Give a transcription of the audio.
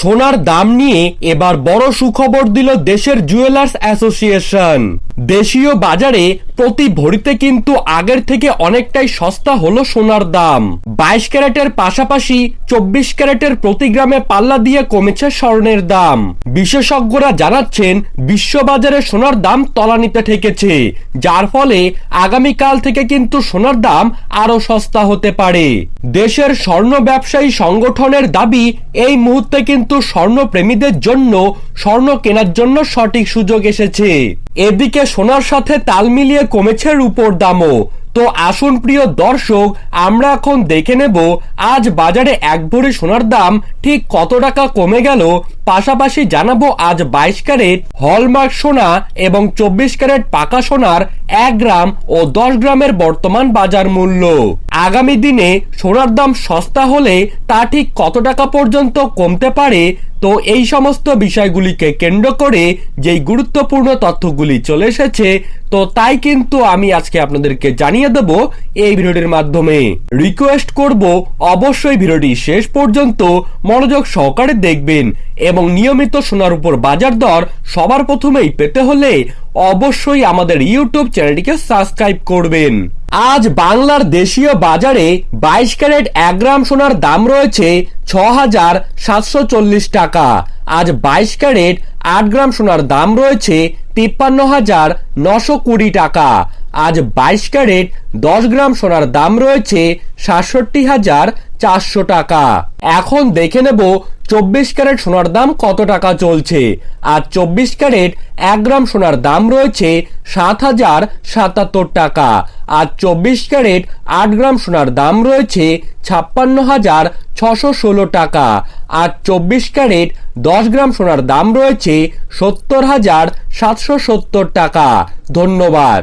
সোনার দাম নিয়ে এবার বড় সুখবর দিল দেশের জুয়েলার্স অ্যাসোসিয়েশন। দেশীয় বাজারে প্রতি ভরিতে কিন্তু আগের থেকে অনেকটাই সস্তা হলো সোনার দাম। বাইশ ক্যারেটের পাশাপাশি চব্বিশ ক্যারেটের প্রতি গ্রামে পাল্লা দিয়ে কমেছে স্বর্ণের দাম। বিশেষজ্ঞরা জানাচ্ছেন, বিশ্ববাজারে সোনার দাম তলানিতে ঠেকেছে, যার ফলে আগামীকাল থেকে কিন্তু সোনার দাম আরও সস্তা হতে পারে। দেশের স্বর্ণ ব্যবসায়ী সংগঠনের দাবি, এই মুহূর্তে কিন্তু স্বর্ণ প্রেমীদের জন্য স্বর্ণ কেনার জন্য সঠিক সুযোগ এসেছে। এদিকে সোনার সাথে তাল মিলিয়ে কমেছে রূপোর দামও। তো আসুন প্রিয় দর্শক, আমরা এখন দেখে নেব, আজ বাজারে এক ভরি সোনার দাম ঠিক কত টাকা কমে গেল পাশাপাশি জানাব আজ বাইশ ক্যারেট হলমার্ক সোনা এবং চব্বিশ ক্যারেট পাকা সোনার এক গ্রাম ও দশ গ্রামের বর্তমান বাজার মূল্য। আগামী দিনে সোনার দাম সস্তা হলে তা ঠিক কত টাকা পর্যন্ত কমতে পারে, তো এই সমস্ত বিষয়গুলিকে কেন্দ্র করে যেই গুরুত্বপূর্ণ তথ্যগুলি চলে এসেছে, তো তাই কিন্তু আমি আজকে আপনাদেরকে জানিয়ে দেব এই ভিডিওটির মাধ্যমে। রিকোয়েস্ট করব অবশ্যই ভিডিওটি শেষ পর্যন্ত মনোযোগ সহকারে দেখবেন এবং নিয়মিত সোনার উপর বাজার দর সবার প্রথমেই পেতে হলে অবশ্যই আমাদের ইউটিউব চ্যানেলটিকে সাবস্ক্রাইব করবেন। আজ বাংলার দেশীয় বাজারে বাইশ ক্যারেট এক গ্রাম সোনার দাম রয়েছে ছ হাজার সাতশো চল্লিশ টাকা। আজ বাইশ ক্যারেট আট গ্রাম সোনার দাম রয়েছে তিপ্পান্ন হাজার নশো কুড়ি টাকা। আজ বাইশ ক্যারেট দশ গ্রাম সোনার দাম রয়েছে সাতষট্টি হাজার চারশো টাকা। এখন দেখে নেব চব্বিশ ক্যারেট সোনার দাম কত টাকা চলছে। আর চব্বিশ ক্যারেট এক গ্রাম সোনার দাম রয়েছে সাত হাজার সাতাত্তর টাকা। আর চব্বিশ ক্যারেট আট গ্রাম সোনার দাম রয়েছে ছাপ্পান্ন হাজার ছশো ষোলো টাকা। আর চব্বিশ ক্যারেট দশ গ্রাম সোনার দাম রয়েছে সত্তর হাজার সাতশো সত্তর টাকা। ধন্যবাদ।